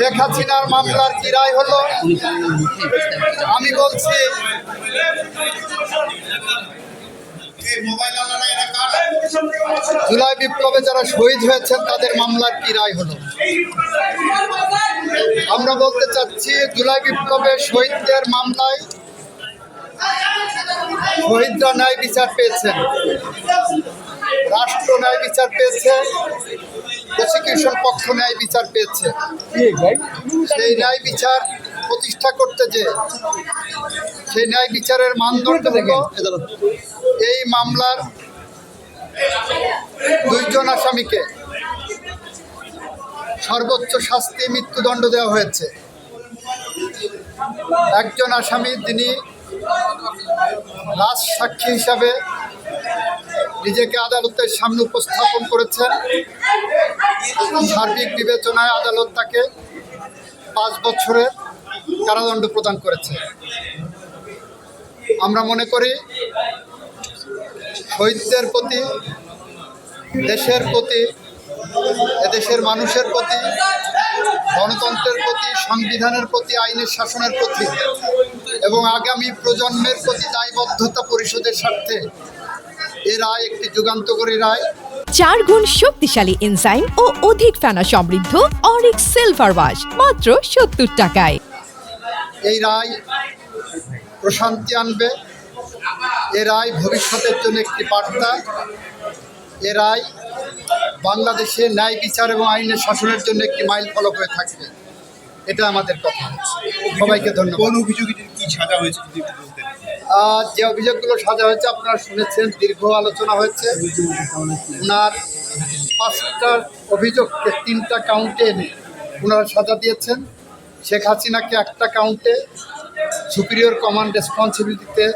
শেখ হাসিনার মামলার কি রায় হলো? আমি বলছি জুলাই বিপ্লবে যারা শহীদ হয়েছেন, তাদের মামলার কি রায় হলো? আমরা বলতে চাচ্ছি, জুলাই বিপ্লবে শহীদদের মামলায় শহীদরা ন্যায় বিচার পেয়েছেন। রাষ্ট্র ন্যায় বিচার পেয়েছে। প্রসিকিউশন পক্ষ ন্যায় বিচার পেয়েছে। সেই ন্যায় বিচার প্রতিষ্ঠা করতে যে সেই ন্যায় বিচারের মানদণ্ড হলো এই মামলার দুইজন আসামিকে সর্বোচ্চ শাস্তি মৃত্যুদণ্ড দেওয়া হয়েছে। একজন আসামি তিনি লাশ সাক্ষী হিসাবে নিজেকে আদালতের সামনে উপস্থাপন করেছেন। সার্বিক বিবেচনায় আদালত তাকে পাঁচ বছরের কারাদণ্ড প্রদান করেছে। আমরা মনে করি শহীদদের প্রতি, দেশের প্রতি, এদেশের মানুষের প্রতি, গণতন্ত্রের প্রতি, সংবিধানের প্রতি, আইনের শাসনের প্রতি এবং আগামী প্রজন্মের প্রতি দায়বদ্ধতা পরিষদের স্বার্থে এ রায় একটি যুগান্তকারী রায়। চার গুণ শক্তিশালী এনজাইম ও অধিক ফেনা সমৃদ্ধ অরিক সিলভার ওয়াশ মাত্র সত্তর টাকায়। এই রায় প্রশান্তি আনবে। এ রায় ভবিষ্যতের জন্য একটি বার্তা। এ রায় বাংলাদেশে ন্যায় বিচার এবং আইনের শাসনের জন্য একটি মাইল ফলক হয়ে থাকবে। এটা আমাদের কথা। সবাইকে ধন্যবাদ। কোন অভিযোগে কি সাজা হয়েছে যদি একটু বলতেন। আহ, যে অভিযোগগুলো সাজা হয়েছে, আপনারা শুনেছেন, দীর্ঘ আলোচনা হয়েছে। ওনার পাঁচটা অভিযোগকে তিনটা কাউন্টে এনে ওনারা সাজা দিয়েছেন। শেখ হাসিনাকে একটা কাউন্টে সুপিরিয়র কমান্ড রেসপন্সিবিলিটিতে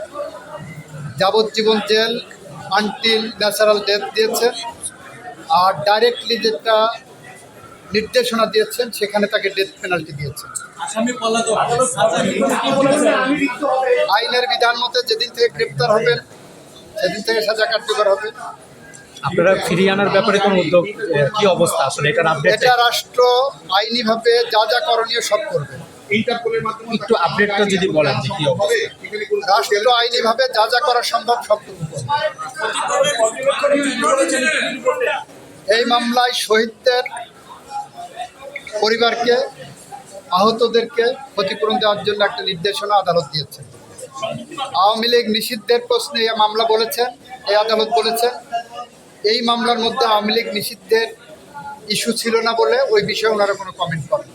যাবজ্জীবন জেল আনটিল ন্যাচারাল ডেথ দিয়েছেন আর ডাইরেক্টলি যেটা নির্দেশনা দিয়েছেন, সেখানে তাকে ডেথ পেনাল্টি দিয়েছেন। আইনের বিধান মতে যেদিন থেকে গ্রেপ্তার হবেন সেদিন থেকে সাজা কার্যকর হবে। আপনারা ফিরিয়ে আনার ব্যাপারে কোনো উদ্যোগ কি অবস্থা? আসলে এটার আপডেট এটা রাষ্ট্র আইনিভাবে যা যা করণীয় সব করবে। একটু আপডেটটা যদি বলেন যে কি অবস্থা। রাষ্ট্র আইনিভাবে যা যা করা সম্ভব সব এই মামলায় শহীদদের পরিবারকে আহতদেরকে ক্ষতিপূরণ দেওয়ার জন্য একটা নির্দেশনা আদালত দিয়েছে। আওয়ামী লীগ নিষিদ্ধের প্রশ্নে এই মামলা বলেছেন এই আদালত বলেছেন এই মামলার মধ্যে আওয়ামী লীগ নিষিদ্ধের ইস্যু ছিল না বলে ওই বিষয়ে ওনারা কোনো কমেন্ট করেন।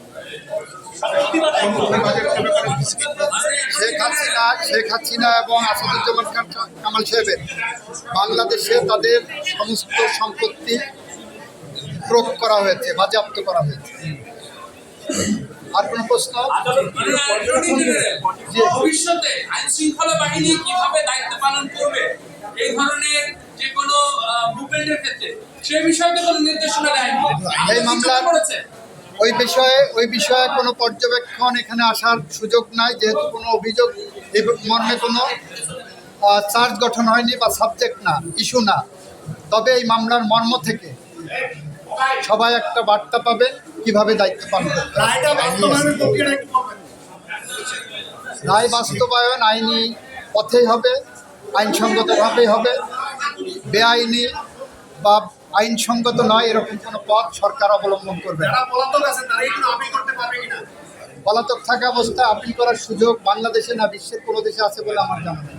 শেখ হাসিনা শেখ হাসিনা এবং আসাদুজ্জামান খান কামাল সাহেবের বাংলাদেশে তাদের সমস্ত সম্পত্তি প্রয়োগ করা হয়েছে, বাজেয়াপ্ত করা হয়েছে। আর কোনো প্রশ্ন? জি। ভবিষ্যতে আইন শৃঙ্খলা বাহিনী কীভাবে দায়িত্ব পালন করবে? এই ধরনের যে কোনো মুভমেন্টের ক্ষেত্রে সে বিষয়ে তো কোনো নির্দেশনা দেয়নি। এই মামলার- করেছে ওই বিষয়ে ওই বিষয়ে কোনো পর্যবেক্ষণ এখানে আসার সুযোগ নাই যেহেতু কোনো অভিযোগ মর্মে কোনো চার্জ গঠন হয়নি বা সাবজেক্ট না ইস্যু না। তবে এই মামলার মর্ম থেকে সবাই একটা বার্তা পাবে কীভাবে দায়িত্ব পালন করতে হবে। রায় বাস্তবায়ন আইনি পথেই হবে আইনসঙ্গতভাবেই হবে। বেআইনি বা আইনসঙ্গত নয় এরকম কোনো পথ সরকার অবলম্বন করবে পলাতক থাকা অবস্থায় আপিল করার সুযোগ বাংলাদেশে না বিশ্বের কোনো দেশে আছে বলে আমার জানা নেই।